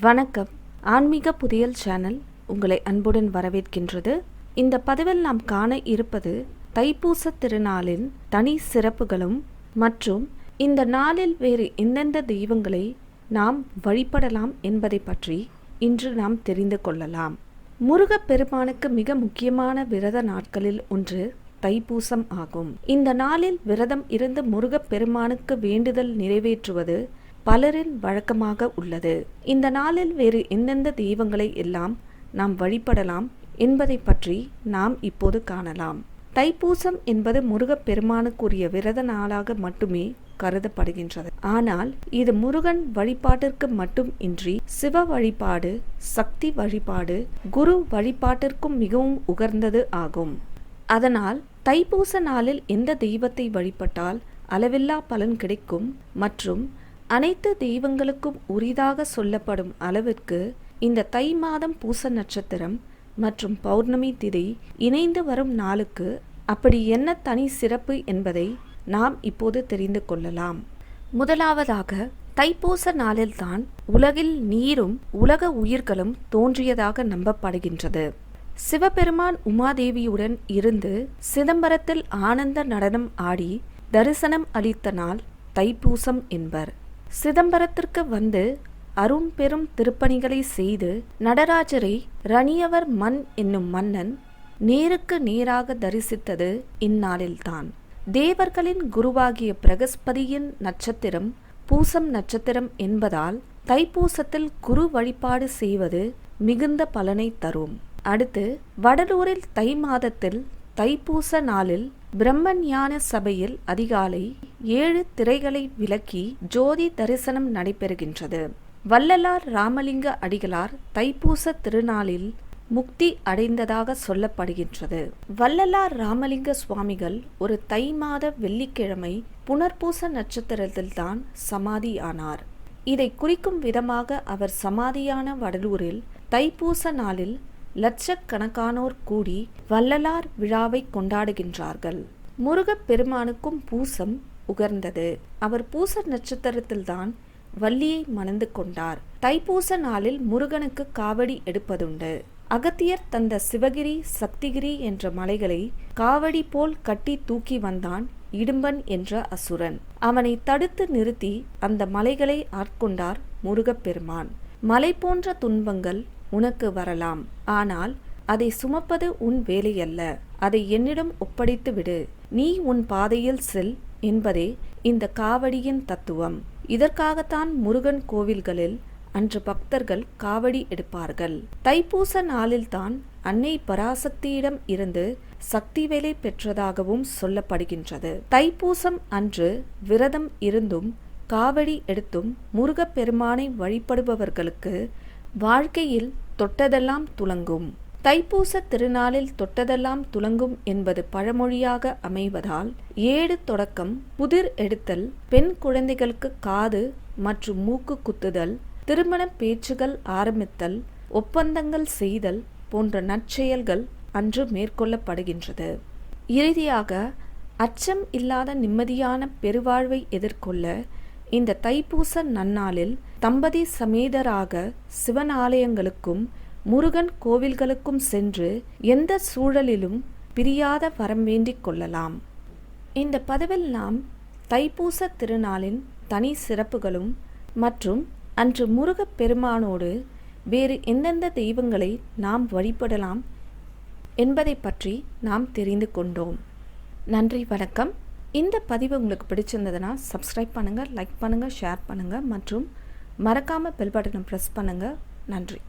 வணக்கம். ஆன்மீக புதியல் சேனல் உங்களை அன்புடன் வரவேற்கின்றது. இந்த பதிவில் நாம் காண இருப்பது தைப்பூச திருநாளின் தனி சிறப்புகளும் மற்றும் இந்த நாளில் வேறு எந்தெந்த தெய்வங்களை நாம் வழிபடலாம் என்பதை பற்றி இன்று நாம் தெரிந்து கொள்ளலாம். முருகப்பெருமானுக்கு மிக முக்கியமான விரத நாட்களில் ஒன்று தைப்பூசம் ஆகும். இந்த நாளில் விரதம் இருந்து முருகப்பெருமானுக்கு வேண்டுதல் நிறைவேற்றுவது பலரின் வழக்கமாக உள்ளது. இந்த நாளில் வேறு எந்தெந்த தெய்வங்களை எல்லாம் நாம் வழிபடலாம் என்பதை பற்றி நாம் இப்போது காணலாம். தைப்பூசம் என்பது முருகப்பெருமானுக்குரிய விரத நாளாக மட்டுமே கருதப்படுகின்றது. ஆனால் இது முருகன் வழிபாட்டிற்கு மட்டும் இன்றி சிவ வழிபாடு சக்தி வழிபாடு குரு வழிபாட்டிற்கும் மிகவும் உகர்ந்தது ஆகும். அதனால் தைப்பூச நாளில் எந்த தெய்வத்தை வழிபட்டால் அளவில்லா பலன் கிடைக்கும் மற்றும் அனைத்து தெய்வங்களுக்கும் உரிதாக சொல்லப்படும் அளவிற்கு இந்த தை மாதம் பூச நட்சத்திரம் மற்றும் பௌர்ணமி திதி இணைந்து வரும் நாளுக்கு அப்படி என்ன தனி சிறப்பு என்பதை நாம் இப்போது தெரிந்து கொள்ளலாம். முதலாவதாக தைப்பூச நாளில்தான் உலகில் நீரும் உலக உயிர்களும் தோன்றியதாக நம்பப்படுகின்றது. சிவபெருமான் உமாதேவியுடன் இருந்து சிதம்பரத்தில் ஆனந்த நடனம் ஆடி தரிசனம் அளித்த நாள் தைப்பூசம் என்பர். சிதம்பரத்திற்கு வந்து அருண் பெரும் திருப்பணிகளை செய்து நடராஜரை ரணியவர் மண் என்னும் மன்னன் நேருக்கு நேராக தரிசித்தது இந்நாளில்தான். தேவர்களின் குருவாகிய பிரகஸ்பதியின் நட்சத்திரம் பூசம் நட்சத்திரம் என்பதால் தைப்பூசத்தில் குரு வழிபாடு செய்வது மிகுந்த பலனை தரும். அடுத்து வடலூரில் தை மாதத்தில் தைப்பூச நாளில் பிரம்மஞான சபையில் அதிகாலை ஏழு திரைகளை விலக்கி ஜோதி தரிசனம் நடைபெறுகின்றது. வள்ளலார் ராமலிங்க அடிகளார் தைப்பூச திருநாளில் முக்தி அடைந்ததாக சொல்லப்படுகின்றது. வள்ளலார் ராமலிங்க சுவாமிகள் ஒரு தை மாத வெள்ளிக்கிழமை புனர்பூச நட்சத்திரத்தில்தான் சமாதி ஆனார் இதை குறிக்கும் விதமாக அவர் சமாதியான வடலூரில் தைப்பூச நாளில் லட்சக்கணக்கானோர் கூடி வள்ளலார் விழாவை கொண்டாடுகின்றார்கள். முருகப் பெருமானுக்கும் பூசம் உகர்ந்தது. அவர் பூச நட்சத்திரத்தில்தான் வள்ளியை மணந்து கொண்டார். தைப்பூச நாளில் முருகனுக்கு காவடி எடுப்பதுண்டு. அகத்தியர் தந்த சிவகிரி சக்திகிரி என்ற மலைகளை காவடி போல் கட்டி தூக்கி வந்தான் இடும்பன் என்ற அசுரன். அவனை தடுத்து நிறுத்தி அந்த மலைகளை ஆட்கொண்டார் முருகப்பெருமான் மலை போன்ற துன்பங்கள் உனக்கு வரலாம். ஆனால் அதை சுமப்பது உன் வேலையல்ல. அதை என்னிடம் ஒப்படைத்து விடு. நீ உன் பாதையில் செல் என்பதே இந்த காவடியின் தத்துவம். இதற்காகத்தான் முருகன் கோவில்களில் அன்று பக்தர்கள் காவடி எடுப்பார்கள். தைப்பூச நாளில்தான் அன்னை பராசக்தியிடம் இருந்து சக்தி வேலை பெற்றதாகவும் சொல்லப்படுகின்றது. தைப்பூசம் அன்று விரதம் இருந்தும் காவடி எடுத்தும் முருகப்பெருமானை வழிபடுபவர்களுக்கு வாழ்க்கையில் தொட்டதெல்லாம் துலங்கும். தைப்பூச திருநாளில் தொட்டதெல்லாம் துலங்கும் என்பது பழமொழியாக அமைவதால் ஏடு தொடக்கம் புதிர் எடுத்தல் பெண் குழந்தைகளுக்கு காது மற்றும் மூக்கு குத்துதல் திருமண பேச்சுகள் ஆரம்பித்தல் ஒப்பந்தங்கள் செய்தல் போன்ற நற்செயல்கள் அன்று மேற்கொள்ளப்படுகின்றது. இறுதியாக அச்சம் இல்லாத நிம்மதியான பெருவாழ்வை எதிர்கொள்ள இந்த தைப்பூச நன்னாளில் தம்பதி சமேதராக சிவன் ஆலயங்களுக்கும் முருகன் கோவில்களுக்கும் சென்று எந்த சூழலிலும் பிரியாத வரம் வேண்டிக் கொள்ளலாம். இந்த பதவில் நாம் தைப்பூச திருநாளின் தனி சிறப்புகளும் மற்றும் அன்று முருகப் பெருமானோடு வேறு எந்தெந்த தெய்வங்களை நாம் வழிபடலாம் என்பதை பற்றி நாம் தெரிந்து கொண்டோம். நன்றி வணக்கம். இந்த பதிவு உங்களுக்கு பிடிச்சிருந்ததுன்னா சப்ஸ்கிரைப் பண்ணுங்கள் லைக் பண்ணுங்கள் ஷேர் பண்ணுங்கள் மற்றும் மறக்காமல் பெல் பட்டனை ப்ரெஸ் பண்ணுங்கள் நன்றி.